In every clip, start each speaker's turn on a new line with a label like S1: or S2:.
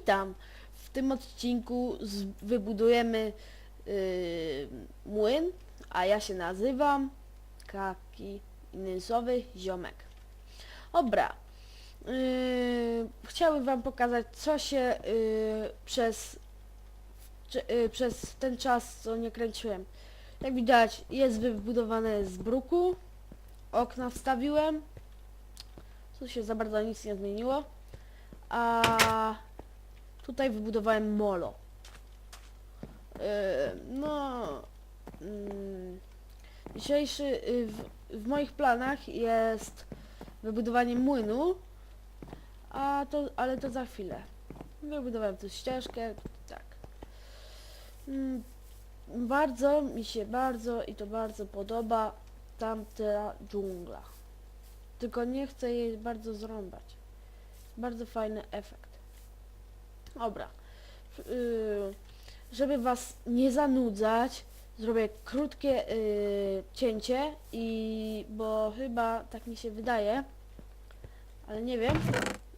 S1: Witam! W tym odcinku z, wybudujemy yy, młyn, a ja się nazywam Kaki Innysowy Ziomek. Dobra. Yy, chciałbym wam pokazać, co się yy, przez, yy, przez ten czas, co nie kręciłem. Jak widać, jest wybudowane z bruku. Okna wstawiłem. Tu się za bardzo nic nie zmieniło. A tutaj wybudowałem molo. Yy, no. mm, dzisiejszy y, w, w moich planach jest wybudowanie młynu. A to, ale to za chwilę. Wybudowałem tu ścieżkę, tak. Mm, bardzo mi się bardzo i to bardzo podoba tamta dżungla. Tylko nie chcę jej bardzo zrąbać. Bardzo fajny efekt. Dobra. Yy, żeby was nie zanudzać, zrobię krótkie yy, cięcie i bo chyba tak mi się wydaje, ale nie wiem,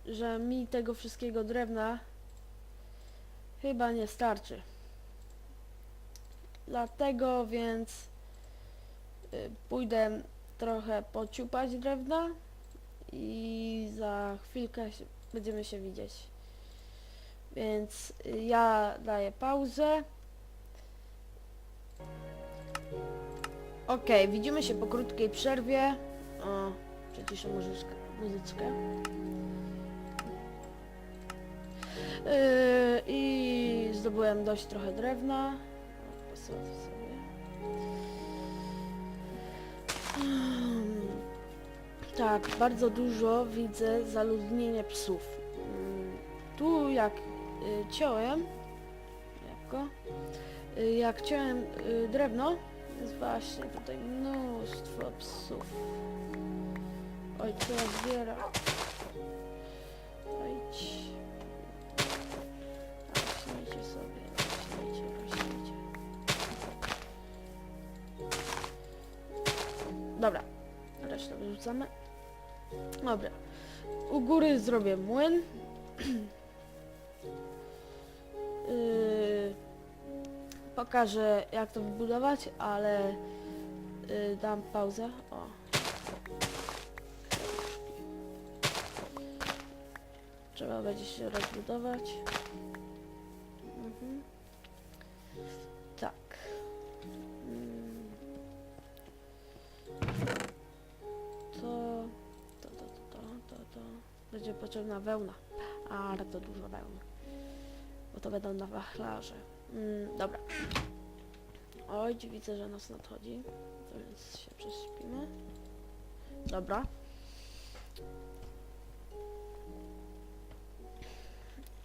S1: że mi tego wszystkiego drewna chyba nie starczy. Dlatego więc y, pójdę trochę pociupać drewna i za chwilkę będziemy się widzieć. Więc y, ja daję pauzę. Okej, widzimy się po krótkiej przerwie. O, przyciszę muzyczkę. Yy, I zdobyłem dość trochę drewna. Posadzę sobie. Tak, bardzo dużo widzę zaludnienia psów. Tu jak ciąłem, jabłko, y, jak ciąłem y, drewno, jest właśnie tutaj mnóstwo psów. Oj, trzeba zbiera. Ojdź. Rośnijcie sobie, rośnijcie, rośnijcie. Dobra, resztę wyrzucamy. Dobra. U góry zrobię młyn. Yy, pokażę jak to wybudować, ale yy, dam pauzę. O. Trzeba będzie się rozbudować. Mhm. Tak. Mm. To, to, to, to, to, to, to. Będzie potrzebna wełna. A, bardzo dużo wełny. To będą na wachlarze. Mm, dobra. Oj, widzę, że nas nadchodzi. Więc się prześpimy. Dobra.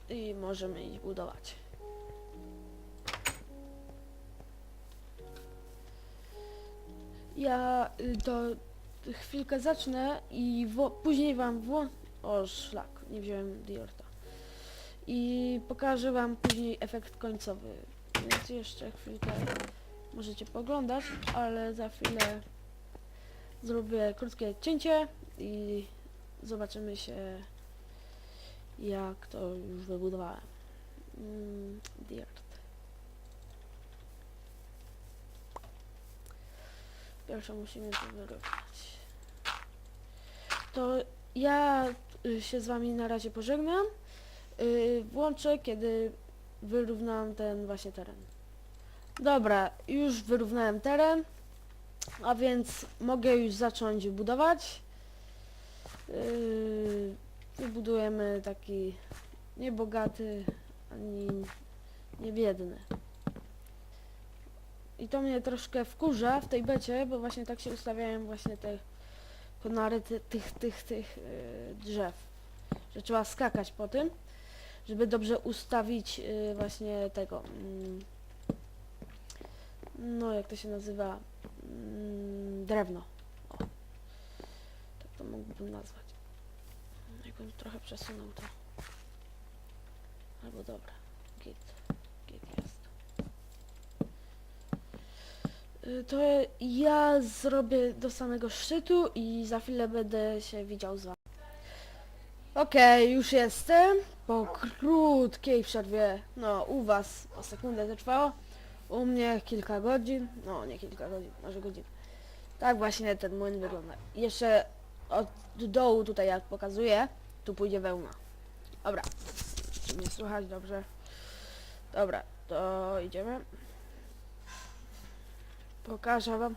S1: I możemy iść budować. Ja y, to chwilkę zacznę i później wam włą... O szlak, nie wziąłem Diorta. I pokażę wam później efekt końcowy. Więc jeszcze chwilkę możecie poglądać, ale za chwilę zrobię krótkie cięcie i zobaczymy się jak to już wybudowałem. Mm, Dirt. Pierwsze musimy to wyrównać. To ja się z wami na razie pożegnam. Y, Włączę, kiedy wyrównam ten właśnie teren. Dobra, już wyrównałem teren, a więc mogę już zacząć budować. Wybudujemy taki niebogaty ani niebiedny. I to mnie troszkę wkurza w tej becie, bo właśnie tak się ustawiają właśnie te konary ty, tych, tych, tych yy, drzew. Że trzeba skakać po tym, żeby dobrze ustawić yy, właśnie tego. Mm, no jak to się nazywa? Mm, drewno. O. Tak to mógłbym nazwać. Jakbym trochę przesunął to. Albo dobra. Git. Git jest. Y, To ja zrobię do samego szczytu i za chwilę będę się widział z wami. Okej, już jestem. Po krótkiej przerwie, no u was o sekundę to trwało, u mnie kilka godzin, no nie kilka godzin, może godzin. Tak właśnie ten młyn wygląda. Jeszcze od dołu tutaj jak pokazuję, tu pójdzie wełna. Dobra, czy mnie słychać dobrze? Dobra, to idziemy. Pokażę wam.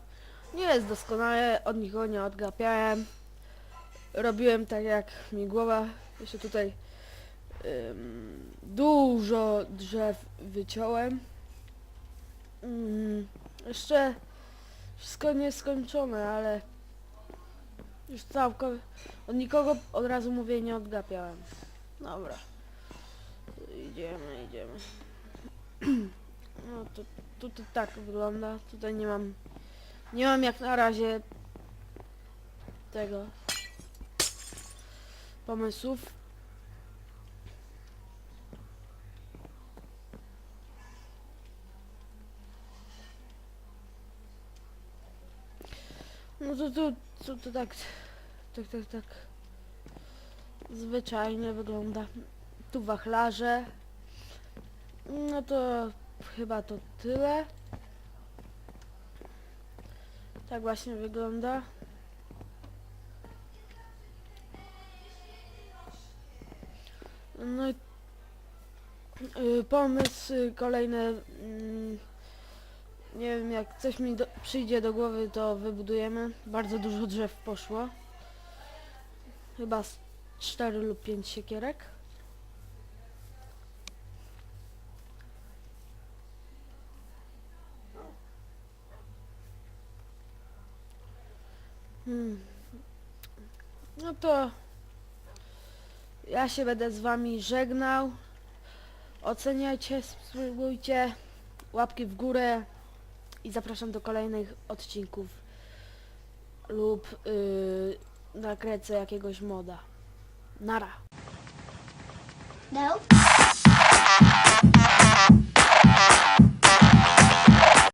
S1: Nie jest doskonale, od nikogo nie odgapiałem. Robiłem tak jak mi głowa. Jeszcze tutaj dużo drzew wyciąłem. Ym, jeszcze wszystko nieskończone, ale już całkowicie od nikogo od razu mówię nie odgapiałem. Dobra. Idziemy, idziemy. No to tutaj tak wygląda. Tutaj nie mam nie mam jak na razie tego pomysłów. To tu, to, to tak, tak, tak, tak zwyczajnie wygląda. Tu wachlarze. No to chyba to tyle. Tak właśnie wygląda. No i y, pomysł y, kolejny. Nie wiem, jak coś mi do, przyjdzie do głowy, to wybudujemy. Bardzo dużo drzew poszło. Chyba z 4 lub 5 siekierek. Hmm. No to ja się będę z wami żegnał. Oceniajcie, subskrybujcie, łapki w górę i zapraszam do kolejnych odcinków lub yy, nakręcę jakiegoś moda. Nara.
S2: No.